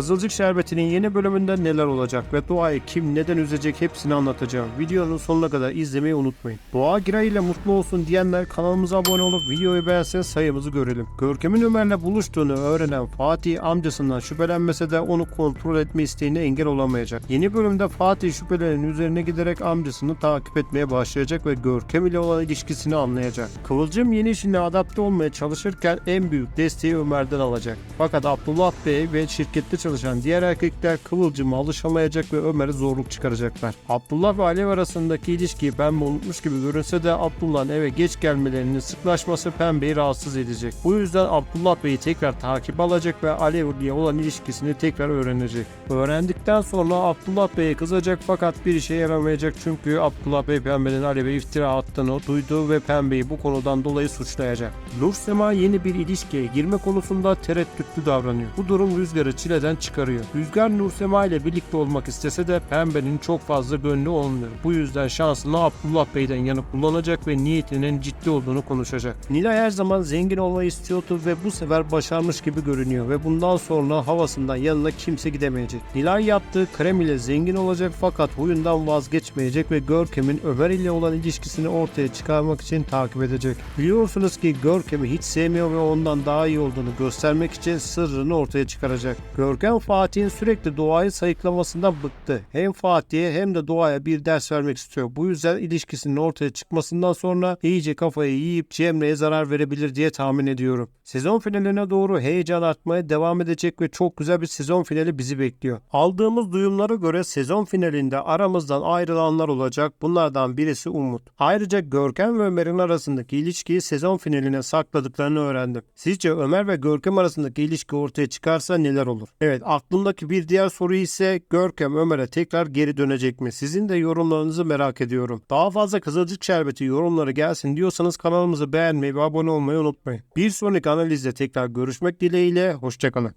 Kızılcık Şerbeti'nin yeni bölümünde neler olacak ve Doğa'yı kim neden üzecek hepsini anlatacağım. Videonun sonuna kadar izlemeyi unutmayın. Doğa Giray ile mutlu olsun diyenler kanalımıza abone olup videoyu beğense sayımızı görelim. Görkem'in Ömer'le buluştuğunu öğrenen Fatih amcasından şüphelenmese de onu kontrol etme isteğine engel olamayacak. Yeni bölümde Fatih şüphelerin üzerine giderek amcasını takip etmeye başlayacak ve Görkem ile olan ilişkisini anlayacak. Kıvılcım yeni işine adapte olmaya çalışırken en büyük desteği Ömer'den alacak. Fakat Abdullah Bey ve şirkette çalışan diğer erkekler Kıvılcım'a alışamayacak ve Ömer'e zorluk çıkaracaklar. Abdullah ve Alev arasındaki ilişkiyi Pembe unutmuş gibi görünse de Abdullah'ın eve geç gelmelerinin sıklaşması Pembe'yi rahatsız edecek. Bu yüzden Abdullah Bey'i tekrar takip alacak ve Alev ile olan ilişkisini tekrar öğrenecek. Öğrendikten sonra Abdullah Bey'e kızacak fakat bir işe yaramayacak çünkü Abdullah Bey Pembe'nin Alev'e iftira attığını duydu ve Pembe'yi bu konudan dolayı suçlayacak. Nur Sema yeni bir ilişkiye girme konusunda tereddütlü davranıyor. Bu durum Rüzgar'ı çileden çıkarıyor. Rüzgar Nur Sema ile birlikte olmak istese de Pembe'nin çok fazla gönlü olmuyor. Bu yüzden şansını Abdullah Bey'den yana kullanacak ve niyetinin ciddi olduğunu konuşacak. Nilay her zaman zengin olmayı istiyordu ve bu sefer başarmış gibi görünüyor ve bundan sonra havasından yanına kimse gidemeyecek. Nilay yaptığı krem ile zengin olacak fakat huyundan vazgeçmeyecek ve Görkem'in Ömer ile olan ilişkisini ortaya çıkarmak için takip edecek. Biliyorsunuz ki Görkem'i hiç sevmiyor ve ondan daha iyi olduğunu göstermek için sırrını ortaya çıkaracak. Görkem Fatih'in sürekli doğayı sayıklamasından bıktı. Hem Fatih'e hem de doğaya bir ders vermek istiyor. Bu yüzden ilişkisinin ortaya çıkmasından sonra iyice kafayı yiyip Cemre'ye zarar verebilir diye tahmin ediyorum. Sezon finaline doğru heyecan artmaya devam edecek ve çok güzel bir sezon finali bizi bekliyor. Aldığımız duyumlara göre sezon finalinde aramızdan ayrılanlar olacak. Bunlardan birisi Umut. Ayrıca Görkem ve Ömer'in arasındaki ilişkiyi sezon finaline sakladıklarını öğrendim. Sizce Ömer ve Görkem arasındaki ilişki ortaya çıkarsa neler olur? Evet aklımdaki bir diğer soru ise Görkem Ömer'e tekrar geri dönecek mi? Sizin de yorumlarınızı merak ediyorum. Daha fazla Kızılcık Şerbeti yorumları gelsin diyorsanız kanalımızı beğenmeyi ve abone olmayı unutmayın. Bir sonraki analizde tekrar görüşmek dileğiyle. Hoşçakalın.